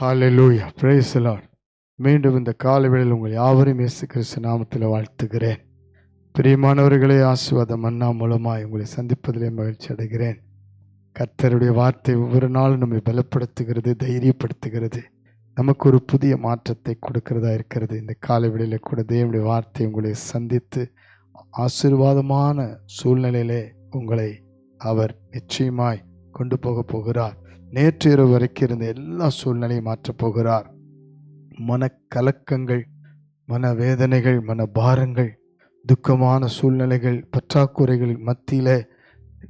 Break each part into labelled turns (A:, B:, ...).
A: ஹalleluya பிரேசலார் மீண்டும் இந்த காலவேளையில் உங்கள் யாவரையும் இயேசு கிறிஸ்து நாமத்தில் வாழ்த்துகிறேன். பிரியமானவர்களே ஆசுவாத மன்னா மூலமாய் உங்களை சந்திப்பதிலே மகிழ்ச்சி அடைகிறேன். கர்த்தருடைய வார்த்தை ஒவ்வொரு நாளும் நம்மை பலப்படுத்துகிறது தைரியப்படுத்துகிறது. நமக்கு ஒரு புதிய மாற்றத்தை கொடுக்கிறதா இருக்கிறது. இந்த காலவெளியில கூட தேவனுடைய வார்த்தை உங்களை சந்தித்து ஆசீர்வாதமான சூழ்நிலையிலே உங்களை அவர் நிச்சயமாய் கொண்டு போக போகிறார். நேற்று இரவு வரைக்கும் இருந்த எல்லா சூழ்நிலையும் மாற்றப் போகிறார். மனக்கலக்கங்கள் மனவேதனைகள் மன பாரங்கள் துக்கமான சூழ்நிலைகள் பற்றாக்குறைகள் மத்தியில்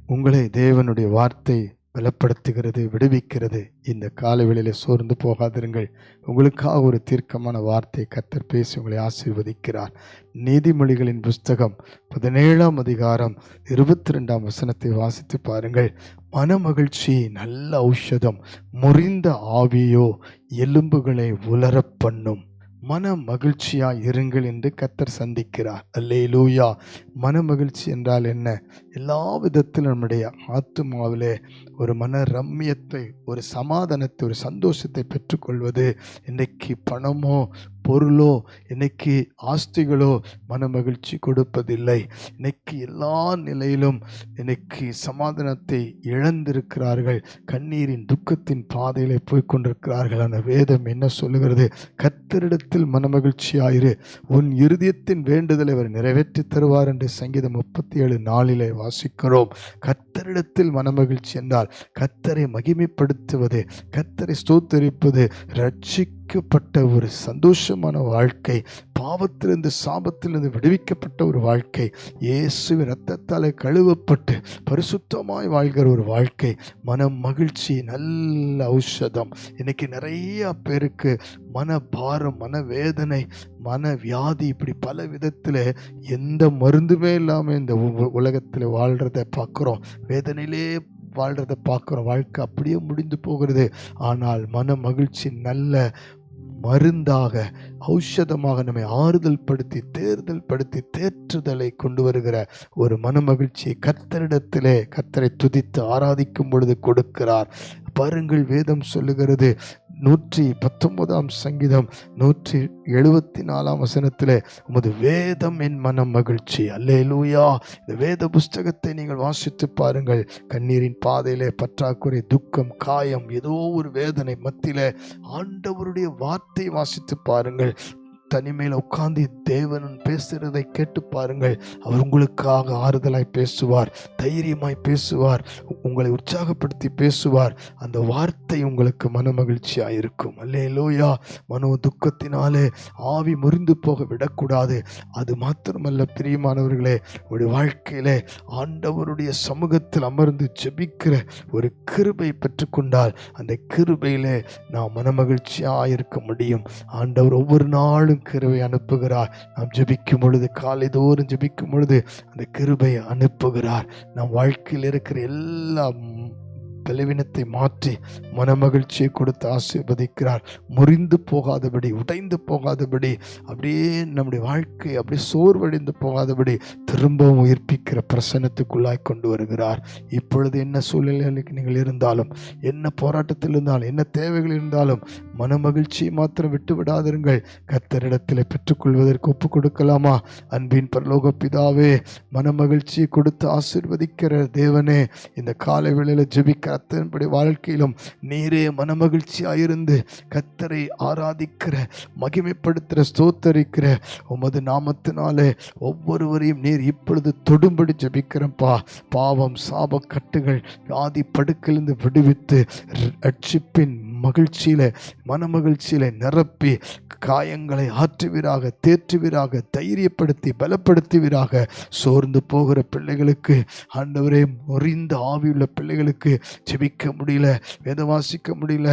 A: உங்களை தேவனுடைய வார்த்தை பலப்படுத்துகிறது விடுவிக்கிறது. இந்த காலவெளியில் சோர்ந்து போகாதிருங்கள். உங்களுக்காக ஒரு தீர்க்கமான வார்த்தை கத்தர் பேசி உங்களை ஆசீர்வதிக்கிறார். நீதிமொழிகளின் புஸ்தகம் பதினேழாம் அதிகாரம் இருபத்தி ரெண்டாம் வசனத்தை வாசித்து பாருங்கள். மனமகிழ்ச்சி நல்ல ஔஷதம் முறிந்த ஆவியோ எலும்புகளை உலரப் பண்ணும். மன மகிழ்ச்சியாக இருங்கள் என்று கத்தர் சந்திக்கிறார். அல்லேலூயா. மன மகிழ்ச்சி என்றால் என்ன? எல்லா விதத்திலும் நம்முடைய ஆத்துமாவிலே ஒரு மன ரம்மியத்தை ஒரு சமாதானத்தை ஒரு சந்தோஷத்தை பெற்றுக்கொள்வது. இன்றைக்கு பணமோ பொருளோ இன்னைக்கு ஆஸ்திகளோ மன மகிழ்ச்சி கொடுப்பதில்லை. இன்னைக்கு எல்லா நிலையிலும் இன்னைக்கு சமாதானத்தை இழந்திருக்கிறார்கள். கண்ணீரின் துக்கத்தின் பாதையில் போய்கொண்டிருக்கிறார்கள் அந்த வேதம் என்ன சொல்லுகிறது? கத்தரிடத்தில் மனமகிழ்ச்சியாயிரு. உன் இருதயத்தின் வேண்டுதலை அவர் நிறைவேற்றி தருவார் என்று சங்கீதம் முப்பத்தி ஏழு நாளிலே வாசிக்கிறோம். கத்தரிடத்தில் மனமகிழ்ச்சி என்றால் கத்தரை மகிமைப்படுத்துவது கத்தரை ஸ்தோத்தரிப்பது ரட்சிக்கப்பட்ட ஒரு சந்தோஷமான வாழ்க்கை பாவத்திலிருந்து சாபத்திலிருந்து விடுவிக்கப்பட்ட ஒரு வாழ்க்கை இயேசுவின் ரத்தத்தால் கழுவப்பட்டு பரிசுத்தமாய் வாழ்கிற ஒரு வாழ்க்கை மன மகிழ்ச்சி நல்ல ஔஷதம். இன்னைக்கு நிறைய பேருக்கு மன பாரம் மன வேதனை மன வியாதி இப்படி பல விதத்தில் எந்த மருந்துமே இல்லாமல் இந்த உ- உலகத்தில் வாழ்கிறத பார்க்குறோம். வேதனையிலே வாழ்கிறத பார்க்குறோம் வாழ்க்கை அப்படியே முடிந்து போகிறது. ஆனால் மன மகிழ்ச்சி நல்ல மருந்தாக ஔஷதமாக நம்மை ஆறுதல் படுத்தி தேர்தல் படுத்தி தேற்றுதலை கொண்டு வருகிற ஒரு மனமகிழ்ச்சியை கத்தரிடத்திலே கத்தரை துதித்து ஆராதிக்கும் பொழுது கொடுக்கிறார். பாருங்கள் வேதம் சொல்லுகிறது நூற்றி பத்தொன்பதாம் சங்கீதம் நூற்றி எழுபத்தி நாலாம் வசனத்தில் உமது வேதம் என் மனம் மகிழ்ச்சி. அல்லே லூயா இந்த வேத புஸ்தகத்தை நீங்கள் வாசித்து பாருங்கள். கண்ணீரின் பாதையிலே பற்றாக்குறை துக்கம் காயம் ஏதோ ஒரு வேதனை மத்தியில் ஆண்டவருடைய வார்த்தை வாசித்து பாருங்கள். தனிமையில் உட்கார்ந்து தேவன் பேசுகிறதை கேட்டு பாருங்கள். அவர் உங்களுக்காக ஆறுதலாய் பேசுவார் தைரியமாய் பேசுவார் உங்களை உற்சாகப்படுத்தி பேசுவார். அந்த வார்த்தை உங்களுக்கு மன மகிழ்ச்சியாக இருக்கும். அல்லே லோயா மனோ துக்கத்தினாலே ஆவி முறிந்து போக விடக்கூடாது. அது மாத்திரமல்ல பிரியமானவர்களே உங்களுடைய வாழ்க்கையிலே ஆண்டவருடைய சமூகத்தில் அமர்ந்து ஜெபிக்கிற ஒரு கிருபை பெற்றுக்கொண்டால் அந்த கிருபையிலே நாம் மனமகிழ்ச்சியாக இருக்க முடியும். ஆண்டவர் ஒவ்வொரு நாளும் கிருபை அனுப்புகிறார். நாம் ஜெபிக்கும் பொழுது காலை தோறும் ஜெபிக்கும் பொழுது அந்த கிருபையை அனுப்புகிறார். நம் வாழ்க்கையில் இருக்கிற எல்லா பலவீனத்தை மாற்றி மனமகிழ்ச்சியை கொடுத்து ஆசீர்வதிக்கிறார். முறிந்து போகாதபடி உடைந்து போகாதபடி அப்படியே நம்முடைய வாழ்க்கை அப்படியே சோர்வடைந்து போகாதபடி திரும்பவும் உயிர்ப்பிக்கிற பிரசன்னத்துக்குள்ளாய் கொண்டு வருகிறார். இப்பொழுது என்ன சூழ்நிலைகளுக்கு நீங்கள் இருந்தாலும் என்ன போராட்டத்தில் இருந்தாலும் என்ன தேவைகள் இருந்தாலும் மனமகிழ்ச்சியை மாத்திரம் விட்டுவிடாதிருங்கள். கத்தரிடத்தில் பெற்றுக்கொள்வதற்கு ஒப்பு கொடுக்கலாமா அன்பின் பரலோக பிதாவே மனமகிழ்ச்சியை கொடுத்து ஆசீர்வதிக்கிற தேவனே இந்த காலை வேளையில் ஜெபிக்க அத்தன்படி வாழ்க்கையிலும் நீரே மனமகிழ்ச்சியாயிருந்து கத்தரை ஆராதிக்கிற மகிமைப்படுத்துகிற ஸ்தோத்தரிக்கிற உமது நாமத்தினாலே ஒவ்வொருவரையும் நீர் இப்பொழுது தொடும்படி ஜபிக்கிறப்பா பாவம் சாப கட்டுகள் ஆதி படுக்கிலிருந்து விடுவித்து ரட்சிப்பின் மகிழ்ச்சியில் மனமகிழ்ச்சியில் நிரப்பி காயங்களை ஆற்றுவீராக தேற்றுவீராக தைரியப்படுத்தி பலப்படுத்துவீராக. சோர்ந்து போகிற பிள்ளைகளுக்கு ஆண்டவரே முறிந்த ஆவியுள்ள பிள்ளைகளுக்கு ஜெபிக்க முடியல வேதவாசிக்க முடியல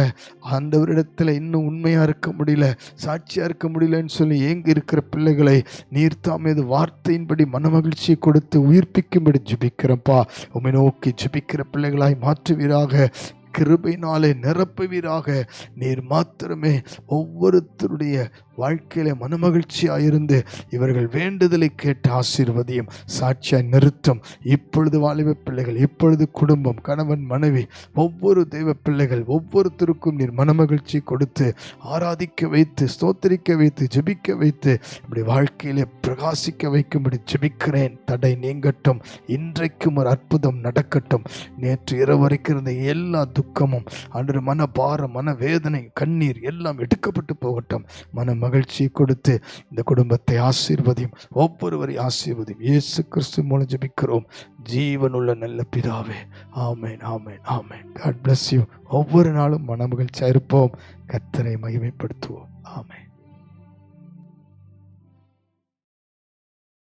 A: ஆண்டவரிடத்தில் இன்னும் உண்மையாக இருக்க முடியல சாட்சியாக இருக்க முடியலன்னு சொல்லி ஏங்கி இருக்கிற பிள்ளைகளை நீர் தாம் இது வார்த்தையின்படி மனமகிழ்ச்சியை கொடுத்து உயிர்ப்பிக்கும்படி ஜெபிக்கிறப்பா உம்மை நோக்கி ஜெபிக்கிற பிள்ளைகளாய் மாற்றுவீராக. கிருபையினாலே நிரப்புவீராக. நீர் மாத்திரமே ஒவ்வொருத்தருடைய வாழ்க்கையில மனமகிழ்ச்சியாயிருந்து இவர்கள் வேண்டுதலை கேட்டு ஆசீர்வதியும் சாட்சியாய் நிறுத்தம். இப்பொழுது வாலிப பிள்ளைகள் இப்பொழுது குடும்பம் கணவன் மனைவி ஒவ்வொரு தெய்வ பிள்ளைகள் ஒவ்வொருத்தருக்கும் நீர் மனமகிழ்ச்சி கொடுத்து ஆராதிக்க வைத்து ஸ்தோத்தரிக்க வைத்து ஜெபிக்க வைத்து இப்படி வாழ்க்கையிலே பிரகாசிக்க வைக்கும்படி ஜெபிக்கிறேன். தடை நீங்கட்டும். இன்றைக்கும் ஒரு அற்புதம் நடக்கட்டும். நேற்று இரவு வரைக்கும் இருந்த எல்லா துக்கமும் அன்று மன பாரம் மன வேதனை கண்ணீர் எல்லாம் எடுக்கப்பட்டு போகட்டும். மனம் மகிழ்ச்சி கொடுத்து இந்த குடும்பத்தை ஆசீர்வதியும் ஒவ்வொருவரை ஆசீர்வதியும். இயேசு கிறிஸ்து மூலம் ஜபிக்கிறோம். ஜீவனுள்ள நல்ல பிதாவே ஆமேன் ஆமேன் ஆமேன். காட் பிளஸ் யூ ஒவ்வொரு நாளும் மன மகிழ்ச்சியாக இருப்போம். கத்தரை மகிமைப்படுத்துவோம். ஆமேன்.